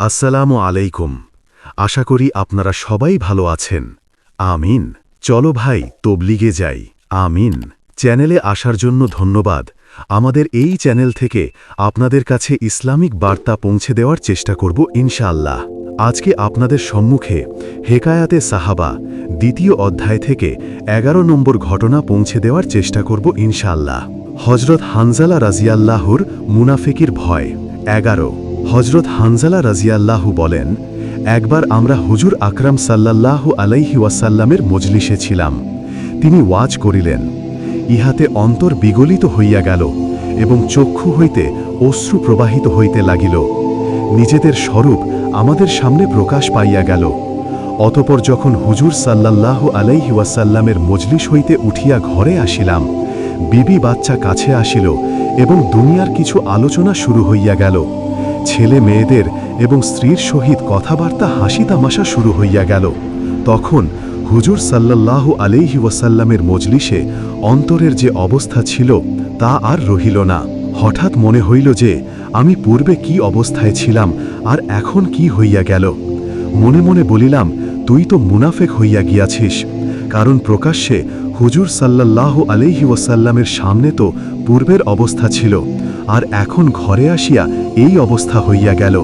আসসালামু আলাইকুম। আশা করি আপনারা সবাই ভালো আছেন। আমিন। চলো ভাই, তবলিগে যাই। আমিন। চ্যানেলে আসার জন্য ধন্যবাদ। আমাদের এই চ্যানেল থেকে আপনাদের কাছে ইসলামিক বার্তা পৌঁছে দেওয়ার চেষ্টা করব ইনশাআল্লাহ। আজকে আপনাদের সম্মুখে হেকায়াতে সাহাবা দ্বিতীয় অধ্যায় থেকে এগারো নম্বর ঘটনা পৌঁছে দেওয়ার চেষ্টা করব ইনশাআল্লাহ। হজরত হানজালা রাজিয়াল্লাহুর মুনাফিকির ভয়। এগারো হজরত হানজালা রাজিয়াল্লাহু বলেন, একবার আমরা হুজুর আকরাম সাল্লাল্লাহু আলাইহি ওয়াসাল্লামের মজলিসে ছিলাম। তিনি ওয়াজ করিলেন। ইহাতে অন্তর বিগলিত হইয়া গেল এবং চক্ষু হইতে অশ্রু প্রবাহিত হইতে লাগিল। নিজেদের স্বরূপ আমাদের সামনে প্রকাশ পাইয়া গেল। অতপর যখন হুজুর সাল্লাল্লাহু আলাইহি ওয়াসাল্লামের মজলিস হইতে উঠিয়া ঘরে আসিলাম, বিবি বাচ্চা কাছে আসিল এবং দুনিয়ার কিছু আলোচনা শুরু হইয়া গেল। ছেলে মেয়েদের এবং স্ত্রীর সহিত কথাবার্তা হাসি তামাশা শুরু হইয়া গেল। তখন হুজুর সাল্লাল্লাহু আলাইহি ওয়াসাল্লামের মজলিসে অন্তরের যে অবস্থা ছিল তা আর রহিল না। হঠাৎ মনে হইল যে আমি পূর্বে কি অবস্থায় ছিলাম আর এখন কি হইয়া গেল। মনে মনে বলিলাম, তুই তো মুনাফেক হইয়া গিয়াছিস। কারণ প্রকাশ্যে হুজুর সাল্লাল্লাহু আলাইহি ওয়াসাল্লামের সামনে তো পূর্বের অবস্থা ছিল, আর এখন ঘরে আসিয়া এই অবস্থা হইয়া গেল।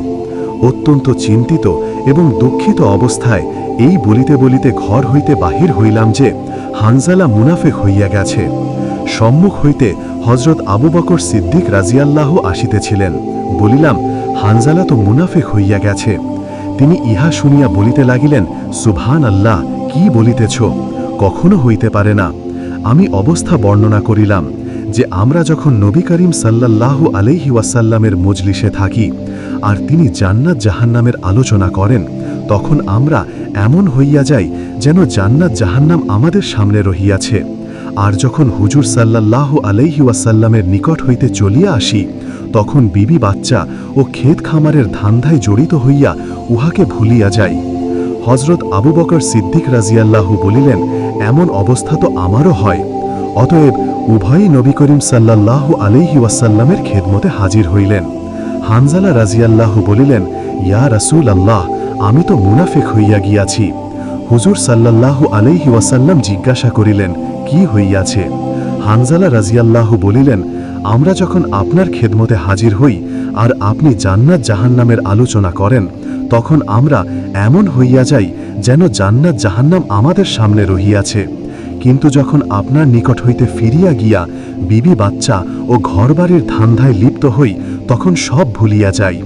অত্যন্ত চিন্তিত এবং দুঃখিত অবস্থায় এই বলিতে বলিতে ঘর হইতে বাহির হইলাম যে হানজালা মুনাফেক হইয়া গেছে। সম্মুখ হইতে হজরত আবু বকর সিদ্দিক রাজিয়াল্লাহ আসিতেছিলেন। বলিলাম, হানজালা তো মুনাফেক হইয়া গেছে। তিনি ইহা শুনিয়া বলিতে লাগিলেন সুভান আল্লাহ কি বলিতেছ? কখনো হইতে পারে না। আমি অবস্থা বর্ণনা করিলাম যে আমরা যখন নবী করিম সাল্লাল্লাহু আলাইহি ওয়াসাল্লামের মজলিসে থাকি আর তিনি জান্নাত জাহান্নামের আলোচনা করেন, তখন আমরা এমন হইয়া যাই যেন জান্নাত জাহান্নাম আমাদের সামনে রহিয়াছে। আর যখন হুজুর সাল্লাল্লাহু আলাইহি ওয়াসাল্লামের নিকট হইতে চলিয়া আসি, তখন বিবি বাচ্চা ও ক্ষেত খামারের ধান্ধায় জড়িত হইয়া উহাকে ভুলিয়া যাই। হজরত আবু বকর সিদ্দিক রাজিয়াল্লাহু বলিলেন এমন অবস্থা তো আমারও হয়। অতএব উভয়ই নবী করিম সাল্লাল্লাহু আলাইহি ওয়াসাল্লামের খেদমতে হাজির হইলেন। হানজালা রাজিয়াল্লাহু বলিলেন, ইয়া রাসূল আল্লাহ আমি তো মুনাফিক হইয়া গিয়াছি। হুজুর সাল্লাল্লাহু আলাইহি ওয়াসাল্লাম জিজ্ঞাসা করিলেন, কি হইয়াছে? হানজালা রাজিয়াল্লাহু বলিলেন, আমরা যখন আপনার খেদমতে হাজির হই আর আপনি জান্নাত জাহান্নামের আলোচনা করেন, তখন আমরা এমন হইয়া যাই যেন জান্নাত জাহান্নাম আমাদের সামনে রহিয়াছে। কিন্তু যখন আপনার নিকট হইতে ফিরিয়া গিয়া বিবি বাচ্চা ও ঘরবাড়ির ধান্ধায় লিপ্ত হই, তখন সব ভুলিয়া যাই।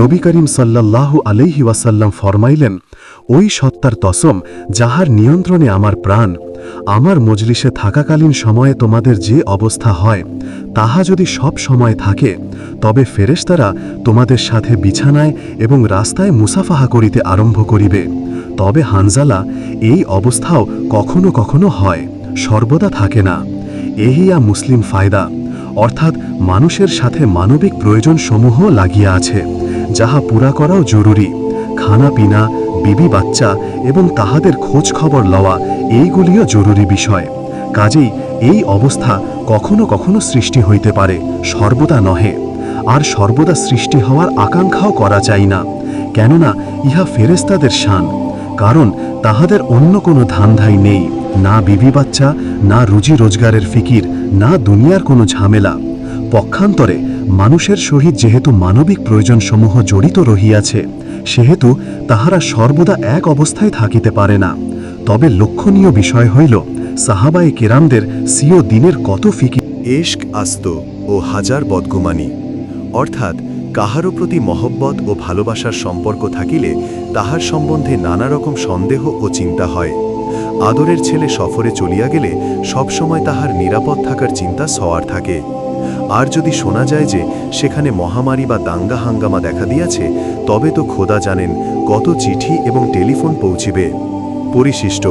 নবী করিম সাল্লাল্লাহু আলাইহি ওয়াসাল্লাম ফরমাইলেন, ওই সত্তার তসম যাহার নিয়ন্ত্রণে আমার প্রাণ আমার মজলিসে থাকাকালীন সময়ে তোমাদের যে অবস্থা হয়, তাহা যদি সব সময় থাকে, তবে ফেরেশতারা তোমাদের সাথে বিছানায় এবং রাস্তায় মুসাফাহা করিতে আরম্ভ করিবে। তবে হানজালা, এই অবস্থাও কখনো কখনো হয়, সর্বদা থাকে না। এহিয়া মুসলিম ফায়দা, অর্থাৎ মানুষের সাথে মানবিক প্রয়োজন সমূহ লাগিয়া আছে, যাহা পুরা করাও জরুরি। খানা পিনা বিবি বাচ্চা এবং তাহাদের খোঁজ খবর লওয়া এইগুলিও জরুরি বিষয়। কাজেই এই অবস্থা কখনো কখনো সৃষ্টি হইতে পারে, সর্বদা নহে। আর সর্বদা সৃষ্টি হওয়ার আকাঙ্ক্ষাও করা চাই না, কেননা ইহা ফেরেস্তাদের শান, কারণ তাহাদের অন্য কোনো ধান্ধাই নেই, না বিবি বাচ্চা না রুজি রোজগারের ফিকির, না দুনিয়ার কোনো ঝামেলা। পক্ষান্তরে মানুষের সহিত যেহেতু মানবিক প্রয়োজনসমূহ জড়িত রহিয়াছে, সেহেতু তাহারা সর্বদা এক অবস্থায় থাকিতে পারে না। তবে লক্ষণীয় বিষয় হইল, সাহাবায়ে কেরামদের সিও দিনের কত ফিকির। এশক, আস্ত ও হাজার বদগুমানি। অর্থাৎ কাহারও প্রতি মহব্বত ও ভালোবাসার সম্পর্ক থাকিলে তাহার সম্বন্ধে নানা রকম সন্দেহ ও চিন্তা হয়। আদরের ছেলে সফরে চলিয়া গেলে সবসময় তাহার নিরাপদ থাকার চিন্তা সওয়ার থাকে। আর যদি শোনা যায় যে সেখানে মহামারী বা দাঙ্গা হাঙ্গামা দেখা দিয়াছে, তবে তো খোদা জানেন কত চিঠি এবং টেলিফোন পৌঁছিবে। পরিশিষ্ট।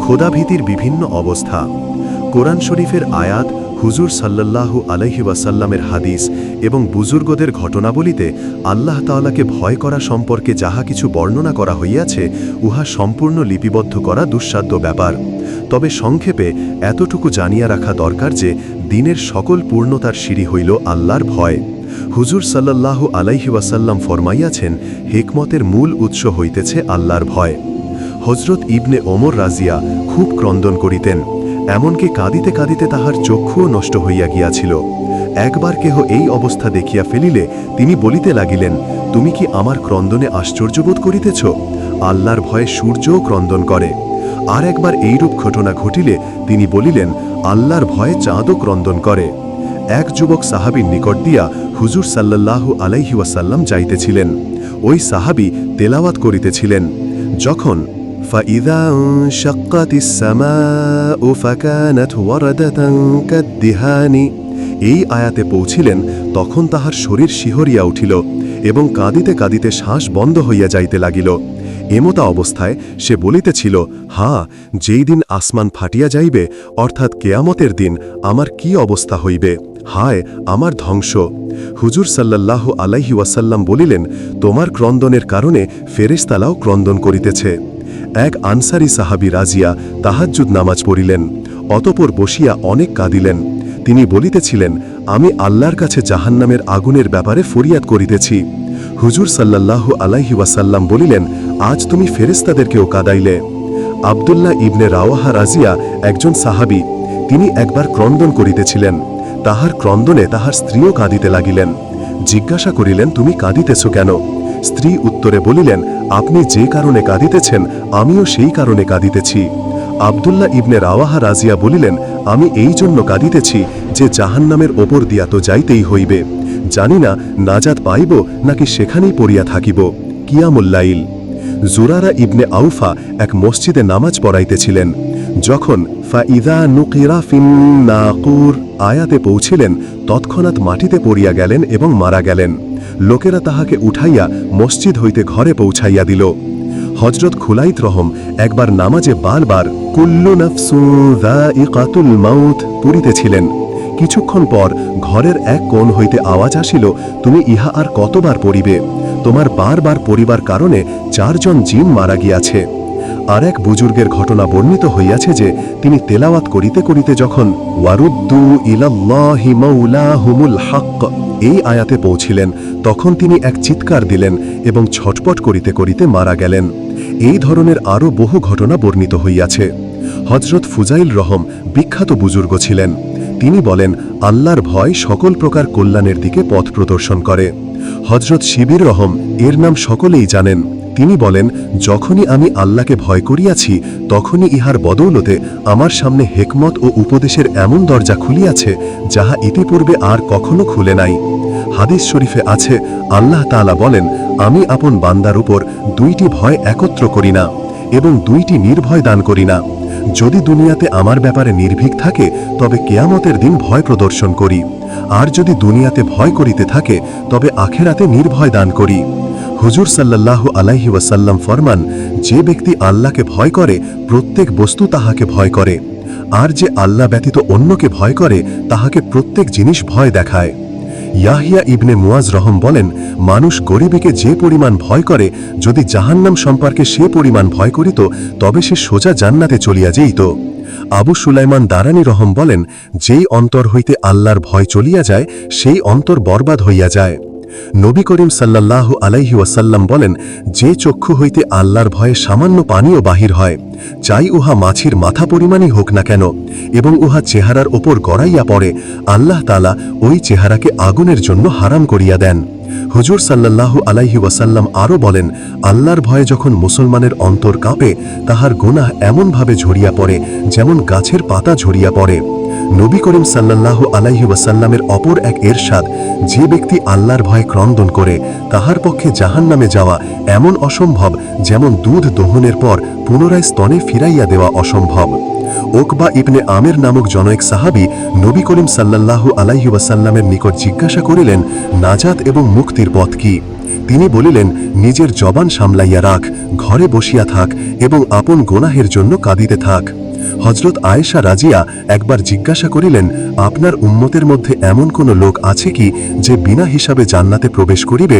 খোদাভীতির বিভিন্ন অবস্থা। কোরআন শরীফের আয়াত, হুজুর সাল্লাল্লাহু আলহি ওয়াসাল্লামের হাদিস এবং বুজুর্গদের ঘটনাবলিতে আল্লাহ তাআলাকে ভয় করা সম্পর্কে যাহা কিছু বর্ণনা করা হইয়াছে, উহা সম্পূর্ণ লিপিবদ্ধ করা দুঃসাধ্য ব্যাপার। তবে সংক্ষেপে এতটুকু জানিয়া রাখা দরকার যে, দিনের সকল পূর্ণতার সিঁড়ি হইল আল্লাহর ভয়। হুজুর সাল্লাল্লাহু আলাইহি ওয়াসাল্লাম ফরমাইয়াছেন, হেকমতের মূল উৎস হইতেছে আল্লাহর ভয়। হজরত ইবনে ওমর রাজিয়া খুব ক্রন্দন করিতেন, এমনকি কাঁদিতে কাঁদিতে তাহার চক্ষুও নষ্ট হইয়া গিয়াছিল। একবার কেহ এই অবস্থা দেখিয়া ফেলিলে তিনি বলিতে লাগিলেন, তুমি কি আমার ক্রন্দনে আশ্চর্যবোধ করিতেছ? আল্লাহর ভয়ে সূর্যও ক্রন্দন করে। আর একবার এইরূপ ঘটনা ঘটিলে তিনি বলিলেন, আল্লাহর ভয়ে চাঁদও ক্রন্দন করে। এক যুবক সাহাবীর নিকট দিয়া হুজুর সাল্লাল্লাহু আলাইহি ওয়াসাল্লাম যাইতেছিলেন। ওই সাহাবী তেলাওয়াত করিতেছিলেন। যখন فإذا انشقت السماء فكانت وردة كالدهان এই আয়াতে পৌঁছিলেন তখন তাহার শরীর শিহরিয়া উঠিল এবং কাঁদিতে কাঁদিতে শ্বাস বন্ধ হইয়া যাইতে লাগিল এমতা অবস্থায় সে বলিতেছিল হা যেই দিন আসমান ফাটিয়া যাইবে অর্থাৎ কেয়ামতের দিন আমার কি অবস্থা হইবে হায় আমার ধ্বংস হুজুর সাল্লাল্লাহ আলাইহি ওয়াসাল্লাম বলিলেন তোমার ক্রন্দনের কারণে ফেরেশতালাও ক্রন্দন করিতেছে এক আনসারি সাহাবি রাজিয়া তাহাজ্জুদ নামাজ পড়িলেন। অতপর বসিয়া অনেক কাঁদিলেন। তিনি বলিতেছিলেন, আমি আল্লাহর কাছে জাহান্নামের আগুনের ব্যাপারে ফরিয়াদ করিতেছি। হুজুর সাল্লাল্লাহু আলাইহি ওয়াসাল্লাম বলিলেন, আজ তুমি ফেরেস্তাদেরকেও কাদাইলে। আবদুল্লাহ ইবনে রাওয়াহা রাজিয়া একজন সাহাবি, তিনি একবার ক্রন্দন করিতেছিলেন। তাহার ক্রন্দনে তাহার স্ত্রীও কাঁদিতে লাগিলেন। জিজ্ঞাসা করিলেন, তুমি কাঁদিতেছ কেন? স্ত্রী উত্তরে বলিলেন আপনি যে কারণে কাঁদিতেছেন, আমিও সেই কারণে কাঁদিতেছি। আবদুল্লাহ ইবনে রাওয়াহা রাজিয়া বলিলেন, আমি এই জন্য কাঁদিতেছি যে জাহান্নামের ওপর দিয়া তো যাইতেই হইবে। জানি না নাজাত পাইব নাকি সেখানেই পড়িয়া থাকিব। কিয়ামুল্লাইল জুরারা ইবনে আউফা এক মসজিদে নামাজ পড়াইতেছিলেন। যখন ফাইদা নুকিরা ফিন নাকুর আয়াতে পৌঁছিলেন, তৎক্ষণাৎ মাটিতে পড়িয়া গেলেন এবং মারা গেলেন। লোকেরা তাহাকে উঠাইয়া মসজিদ হইতে ঘরে পৌঁছাইয়া দিল। হজরত খুলাইত রহম একবার নামাজে বারবার, কুল্লু নফসুল মাউথ পুরিতেছিলেন কিছুক্ষণ পর ঘরের এক কোণ হইতে আওয়াজ আসিল, তুমি ইহা আর কতবার পড়িবে? তোমার বারবার পরিবার কারণে চারজন জিন মারা গিয়াছে। আর এক বুজুর্গের ঘটনা বর্ণিত হইয়াছে যে তিনি তেলাওয়াত করিতে করিতে যখন, ওয়ারুদ্দু ইলাল্লাহি মাওলাহুমুল হক এই আয়াতে পৌঁছিলেন, তখন তিনি এক চিৎকার দিলেন এবং ছটপট করিতে করিতে মারা গেলেন। এই ধরনের আরও বহু ঘটনা বর্ণিত হইয়াছে। হজরত ফুজাইল রহম বিখ্যাত বুজুর্গ ছিলেন। তিনি বলেন, আল্লাহর ভয় সকল প্রকার কল্যাণের দিকে পথ প্রদর্শন করে। হজরত শিবির রহম এর নাম সকলেই জানেন। তিনি বলেন, যখনই আমি আল্লাহকে ভয় করিয়াছি, তখনই ইহার বদৌলতে আমার সামনে হেকমত ও উপদেশের এমন দরজা খুলিয়াছে, যাহা ইতিপূর্বে আর কখনো খুলে নাই। হাদিস শরীফে আছে, আল্লাহ তাআলা বলেন, আমি আপন বান্দার উপর দুইটি ভয় একত্র করি না এবং দুইটি নির্ভয় দান করি না। যদি দুনিয়াতে আমার ব্যাপারে নির্ভীক থাকে, তবে কেয়ামতের দিন ভয় প্রদর্শন করি। আর যদি দুনিয়াতে ভয় করিতে থাকে, তবে আখেরাতে নির্ভয় দান করি। হুজুর সাল্লাল্লাহু আলাইহি ওয়াসাল্লাম ফরমান, যে ব্যক্তি আল্লাহকে ভয় করে, প্রত্যেক বস্তু তাহাকে ভয় করে। আর যে আল্লাহ ব্যতীত অন্যকে ভয় করে, তাহাকে প্রত্যেক জিনিস ভয় দেখায়। ইয়াহিয়া ইবনে মুয়াজ রহম বলেন, মানুষ গরিবীকে যে পরিমাণ ভয় করে, যদি জাহান্নাম সম্পর্কে সে পরিমাণ ভয় করিত, তবে সে সোজা জান্নাতে চলিয়া যেইত। আবু সুলাইমান দারানি রহম বলেন, যেই অন্তর হইতে আল্লাহর ভয় চলিয়া যায়, সেই অন্তর বরবাদ হইয়া যায়। নবী করিম সাল্লাল্লাহু আলাইহি ওয়াসাল্লাম বলেন, যে চক্ষু হইতে আল্লাহর ভয়ে সামান্য পানীয় বাহির হয়, চাই উহা মাছির মাথা পরিমাণই হোক না কেন, এবং উহা চেহারার ওপর গড়াইয়া পড়ে, আল্লাহ তালা ওই চেহারাকে আগুনের জন্য হারাম করিয়া দেন। হুজুর সাল্লাল্লাহু আলাইহি ওয়াসাল্লাম আরও বলেন, আল্লাহর ভয়ে যখন মুসলমানের অন্তর কাঁপে, তাহার গুনাহ এমনভাবে ঝরিয়া পড়ে, যেমন গাছের পাতা ঝরিয়া পড়ে। নবী করিম সাল্লাল্লাহু আলাইহি ওয়াসাল্লামের অপর এক এরশাদ, যে ব্যক্তি আল্লাহর ভয়ে ক্রন্দন করে, তাহার পক্ষে জাহান নামে যাওয়া এমন অসম্ভব যেমন দুধ দহনের পর পুনরায় স্তনে ফিরাইয়া দেওয়া অসম্ভব। ওকবা ইবনে আমের নামক জনৈক সাহাবি নবী করিম সাল্লাল্লাহু আলাইহি ওয়াসাল্লামের নিকট জিজ্ঞাসা করিলেন, নাজাত এবং মুক্তির পথ কি? তিনি বলিলেন, নিজের জবান সামলাইয়া রাখ, ঘরে বসিয়া থাক এবং আপন গোনাহের জন্য কাঁদিতে থাক। হজরত আয়েশা রাজিয়া একবার জিজ্ঞাসা করিলেন, আপনার উম্মতের মধ্যে এমন কোন লোক আছে কি যে বিনা হিসাবে জান্নাতে প্রবেশ করিবে?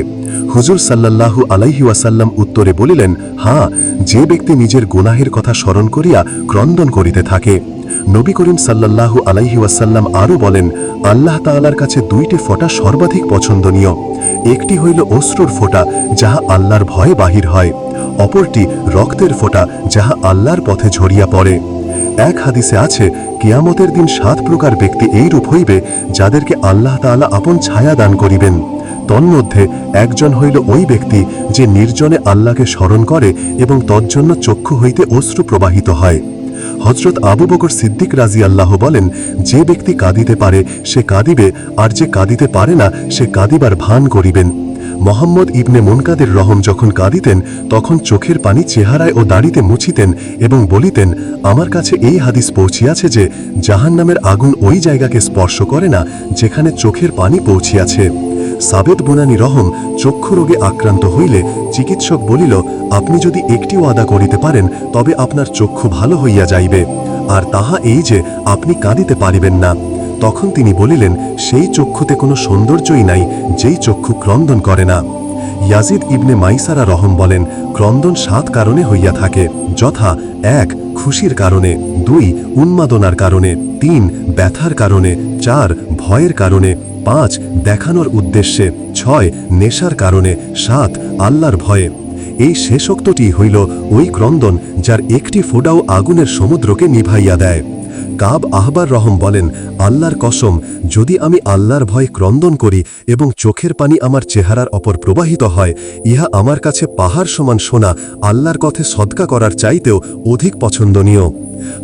হুজুর সাল্লাল্লাহু আলাইহি ওয়াসাল্লাম উত্তরে বলিলেন হ্যাঁ যে ব্যক্তি নিজের গুনাহের কথা স্মরণ করিয়া ক্রন্দন করিতে থাকে। নবী করিম সাল্লাল্লাহু আলাইহি ওয়াসাল্লাম আরও বলেন, আল্লাহ তাআলার কাছে দুইটি ফোঁটা সর্বাধিক পছন্দনীয়। একটি হইল অশ্রুর ফোঁটা, যাহা আল্লাহর ভয়ে বাহির হয়। অপরটি রক্তের ফোঁটা, যাহা আল্লাহর পথে ঝরিয়া পড়ে। এক হাদিসে আছে, কিয়ামতের দিন সাত প্রকার ব্যক্তি এইরূপ হইবে, যাদেরকে আল্লাহ তাআলা আপন ছায়া দান করিবেন। তন্মধ্যে একজন হইল ওই ব্যক্তি, যে নির্জনে আল্লাহকে স্মরণ করে এবং তজ্জন্য চক্ষু হইতে অশ্রু প্রবাহিত হয়। হজরত আবু বকর সিদ্দিক রাজি আল্লাহ বলেন, যে ব্যক্তি কাঁদিতে পারে, সে কাঁদিবে, আর যে কাঁদিতে পারে না, সে কাঁদিবার ভান করিবেন। মোহাম্মদ ইবনে মুনকাদের রহম যখন কাঁদিতেন, তখন চোখের পানি চেহারায় ও দাড়িতে মুছিতেন এবং বলিতেন, আমার কাছে এই হাদিস পৌঁছিয়াছে যে, জাহান্নামের আগুন ওই জায়গাকে স্পর্শ করে না, যেখানে চোখের পানি পৌঁছিয়াছে। সাবেদ বুনানি রহম চক্ষু রোগে আক্রান্ত হইলে চিকিৎসক বলিল, আপনি যদি একটি ওয়াদা করিতে পারেন, তবে আপনার চক্ষু ভালো হইয়া যাইবে। আর তাহা এই যে, আপনি কাঁদিতে পারিবেন না। তখন তিনি বলিলেন, সেই চক্ষুতে কোনো সৌন্দর্যই নাই, যেই চক্ষু ক্রন্দন করে না। ইয়াজিদ ইবনে মাইসারা রহম বলেন, ক্রন্দন সাত কারণে হইয়া থাকে। যথা, এক, খুশির কারণে, দুই, উন্মাদনার কারণে, তিন, ব্যথার কারণে, চার, ভয়ের কারণে পাঁচ, দেখানোর উদ্দেশ্যে, ছয়, নেশার কারণে, সাত, আল্লাহর ভয়ে। এই শেষোক্তটি হইল ওই ক্রন্দন যার একটি ফোডাও আগুনের সমুদ্রকে নিভাইয়া দেয়। কাব আহবার রহম বলেন, আল্লাহর কসম, যদি আমি আল্লাহর ভয়ে ক্রন্দন করি এবং চোখের পানি আমার চেহারার অপর প্রবাহিত হয়, ইহা আমার কাছে পাহাড় সমান সোনা, আল্লাহর কথে সদকা করার চাইতেও অধিক পছন্দনীয়।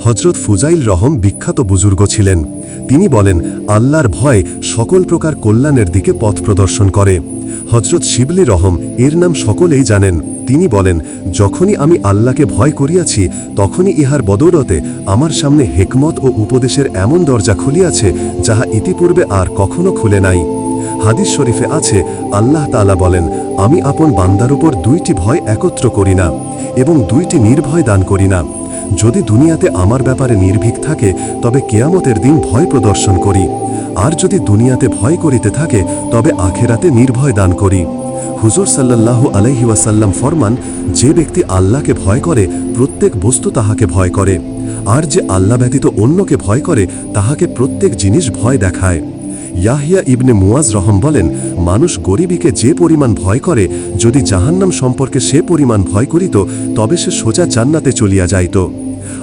হজরত ফুজাইল রহম বিখ্যাত বুজুর্গ ছিলেন। তিনি বলেন, আল্লাহর ভয় সকল প্রকার কল্যাণের দিকে পথ প্রদর্শন করে। হজরত শিবলি রহম এর নাম সকলেই জানেন। তিনি বলেন, যখনই আমি আল্লাহকে ভয় করিয়াছি, তখনই ইহার বদৌলতে আমার সামনে হেকমত ও উপদেশের এমন দরজা খুলিয়াছে যাহা ইতিপূর্বে আর কখনো খুলে নাই। হাদিস শরীফে আছে, আল্লাহ তাআলা বলেন, আমি আপন বান্দার উপর দুইটি ভয় একত্র করি না এবং দুইটি নির্ভয় দান করি না। যদি দুনিয়াতে আমার ব্যাপারে নির্ভীক থাকে, তবে কেয়ামতের দিন ভয় প্রদর্শন করি। আর যদি দুনিয়াতে ভয় করিতে থাকে, তবে আখেরাতে নির্ভয় দান করি। হুজুর সাল্লাল্লাহু আলাইহি ওয়াসাল্লাম ফরমান, যে ব্যক্তি আল্লাহকে ভয় করে, প্রত্যেক বস্তু তাহাকে ভয় করে। আর যে আল্লাহ ব্যতীত অন্যকে ভয় করে, তাহাকে প্রত্যেক জিনিস ভয় দেখায়। ইয়াহিয়া ইবনে মুয়াজ রহম বলেন, মানুষ গরিবীকে যে পরিমাণ ভয় করে, যদি জাহান্নাম সম্পর্কে সে পরিমাণ ভয় করিত, তবে সে সোজা জান্নাতে চলিয়া যাইত।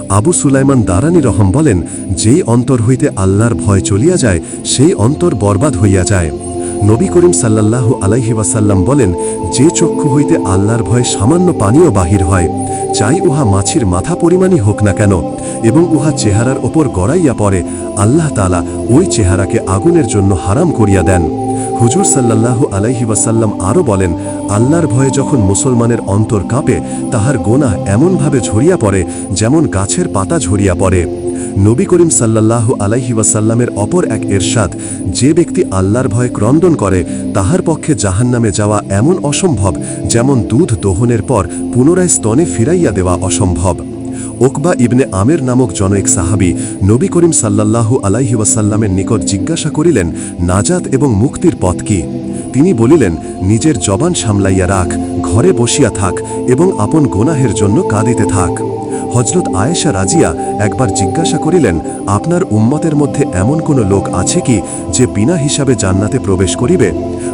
আবু সুলাইমান দারানি রহম বলেন, যেই অন্তর হইতে আল্লাহর ভয় চলিয়া যায়, সেই অন্তর বরবাদ হইয়া যায়। নবী করিম সাল্লাল্লাহু আলাইহি ওয়াসাল্লাম বলেন, যে চক্ষু হইতে আল্লাহর ভয় সামান্য পানীয় বাহির হয়, চাই উহা মাছির মাথা পরিমাণই হোক না কেন, এবং উহা চেহারার ওপর গড়াইয়া পড়ে, আল্লাহ তালা ওই চেহারাকে আগুনের জন্য হারাম করিয়া দেন। হুজুর সাল্লাল্লাহু আলাইহি ওয়াসাল্লাম আরও বলেন, আল্লাহর ভয়ে যখন মুসলমানের অন্তর কাঁপে, তাহার গোনা এমনভাবে ঝরিয়া পড়ে, যেমন গাছের পাতা ঝরিয়া পড়ে। নবী করিম সাল্লাল্লাহু আলাইহি ওয়াসাল্লামের অপর এক এরশাদ, যে ব্যক্তি আল্লাহর ভয়ে ক্রন্দন করে, তাহার পক্ষে জাহান্নামে যাওয়া এমন অসম্ভব যেমন দুধ দোহনের পর পুনরায় স্তনে ফিরাইয়া দেওয়া অসম্ভব। ওকবা ইবনে আমের নামক জন এক সাহাবি নবী করিম সাল্লাল্লাহু আলাইহি ওয়াসাল্লামের নিকট জিজ্ঞাসা করিলেন, নাজাত এবং মুক্তির পথ কি? তিনি বলিলেন, নিজের জবান সামলাইয়া রাখ। ঘরে বসিয়া থাক এবং আপন গোনাহের জন্য কাঁদিতে থাক। হজরত আয়েশা রাজিয়া একবার জিজ্ঞাসা করিলেন, আপনার উম্মতের মধ্যে এমন কোনো লোক আছে কি যে বিনা হিসাবে জান্নাতে প্রবেশ করিবে?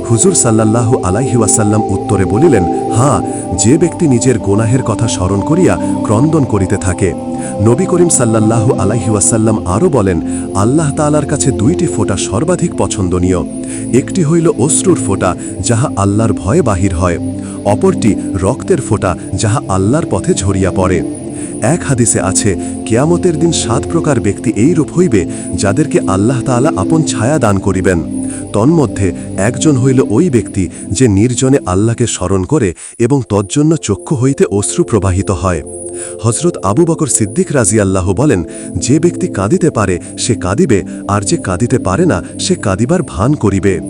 হুজুর সাল্লাল্লাহু আলাইহি ওয়াসাল্লাম উত্তরে বলিলেন হ্যাঁ যে ব্যক্তি নিজের গোনাহের কথা স্মরণ করিয়া ক্রন্দন করিতে থাকে। নবী করিম সাল্লাল্লাহু আলাইহি ওয়াসাল্লাম আরও বলেন, আল্লাহ তালার কাছে দুইটি ফোঁটা সর্বাধিক পছন্দনীয়। একটি হইল অশ্রুর ফোঁটা, যাহা আল্লাহর ভয়ে বাহির হয়। অপরটি রক্তের ফোঁটা যাহা আল্লাহর পথে ঝরিয়া পড়ে। এক হাদিসে আছে, কেয়ামতের দিন সাত প্রকার ব্যক্তি এইরূপ হইবে, যাদেরকে আল্লাহ তাআলা আপন ছায়া দান করিবেন। তন্মধ্যে একজন হইল ওই ব্যক্তি যে নির্জনে আল্লাহকে স্মরণ করে এবং তজ্জন্য চক্ষু হইতে অশ্রু প্রবাহিত হয়। হজরত আবু বকর সিদ্দিক রাজি আল্লাহ বলেন, যে ব্যক্তি কাঁদিতে পারে, সে কাঁদিবে, আর যে কাঁদিতে পারে না, সে কাঁদিবার ভান করিবে।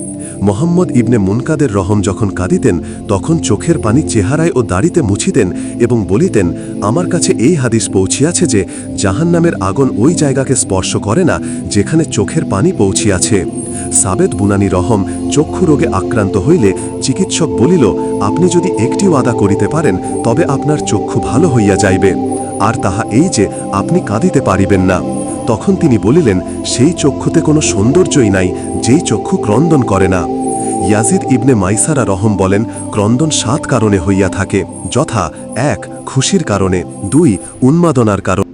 মোহাম্মদ ইবনে মুনকাদের রহম যখন কাঁদিতেন, তখন চোখের পানি চেহারায় ও দাড়িতে মুছিতেন এবং বলিতেন, আমার কাছে এই হাদিস পৌঁছিয়াছে যে, জাহান্নামের আগুন ওই জায়গাকে স্পর্শ করে না যেখানে চোখের পানি পৌঁছিয়াছে। সাবেদ বুনানি রহম চক্ষু রোগে আক্রান্ত হইলে চিকিৎসক বলিল, আপনি যদি একটি ওয়াদা করিতে পারেন, তবে আপনার চক্ষু ভালো হইয়া যাইবে। আর তাহা এই যে, আপনি কাঁদিতে পারিবেন না। তখন তিনি বলিলেন, সেই চক্ষুতে কোনো সৌন্দর্যই নাই যেই চক্ষু ক্রন্দন করে না। ইয়াজিদ ইবনে মাইসারা রহম বলেন, ক্রন্দন সাত কারণে হইয়া থাকে, যথা এক, খুশির কারণে, দুই, উন্মাদনার কারণে।